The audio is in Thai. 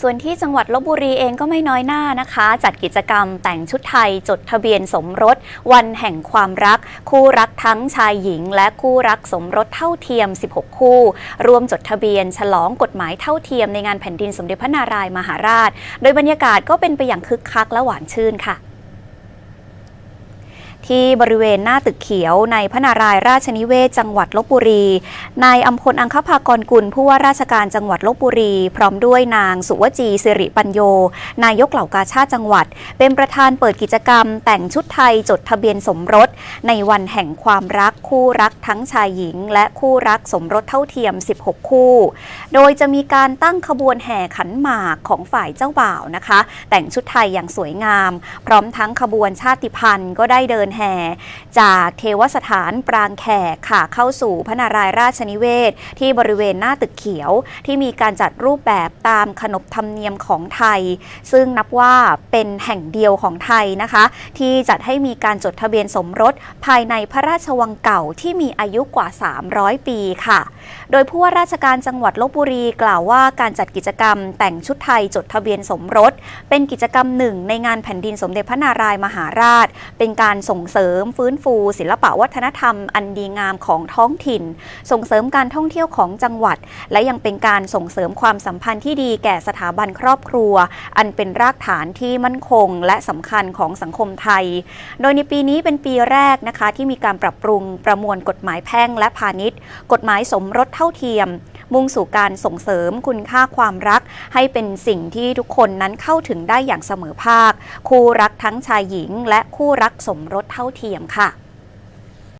ส่วนที่จังหวัดลบบุรีเองก็ไม่น้อยหน้านะคะ จัดกิจกรรมแต่งชุดไทยจดทะเบียนสมรส วันแห่งความรัก คู่รักทั้งชายหญิง และคู่รักสมรสเท่าเทียม 16 คู่ร่วมจดทะเบียน ฉลองกฎหมายเท่าเทียมในงานแผ่นดินสมเด็จพระนารายมหาราช โดยบรรยากาศก็เป็นไปอย่างคึกคักและหวานชื่นค่ะ ที่บริเวณหน้าตึกเขียวในพระนารายราชนิเวศจังหวัดลบบุรี นายอัมพลอังคภากรกุลผู้ว่าราชการจังหวัดลบบุรี พร้อมด้วยนางสุวจีสิริปัญโย นายกเหล่ากาชาติจังหวัด เป็นประธานเปิดกิจกรรม แต่งชุดไทยจดทะเบียนสมรส ในวันแห่งความรักคู่รักทั้งชายหญิง และคู่รักสมรสเท่าเทียม 16 คู่ โดยจะมีการตั้งขบวนแห่ขันหมากของฝ่ายเจ้าบ่าวนะคะ แต่งชุดไทยอย่างสวยงาม พร้อมทั้งขบวนชาติพันธุ์ก็ได้เดินแห่ จากเทวสถานปรางแขกค่ะเข้าสู่พระนารายราชนิเวศ ที่บริเวณหน้าตึกเขียว ที่มีการจัดรูปแบบตามขนบธรรมเนียมของไทย ซึ่งนับว่าเป็นแห่งเดียวของไทยนะคะ ที่จัดให้มีการจดทะเบียนสมรสภายในพระราชวังเก่าที่มีอายุกว่า 300 ปีค่ะ โดยผู้ว่าราชการจังหวัดลบบุรีกล่าวว่าการจัดกิจกรรมแต่งชุดไทยจดทะเบียนสมรส เป็นกิจกรรมหนึ่งในงานแผ่นดินสมเด็จพระนารายมหาราช เป็นการส่งงเสริมฟื้นฟู ศิลปวัฒนธรรม อันดีงามของท้องถิ่น ส่งเสริมการท่องเที่ยวของจังหวัด และยังเป็นการส่งเสริมความสัมพันธ์ที่ดีแก่สถาบันครอบครัว อันเป็นรากฐานที่มั่นคง และสำคัญของสังคมไทย โดยในปีนี้เป็นปีแรกนะคะที่มีการปรับปรุงประมวลกฎหมายแพ่งและพาณิชย์ กฎหมายสมรสเท่าเทียม มุ่งสู่การส่งเสริมคุณค่าความรัก ให้เป็นสิ่งที่ทุกคนนั้นเข้าถึงได้อย่างเสมอภาค คู่รักทั้งชายหญิง และคู่รักสมรสเท่าเทียมค่ะ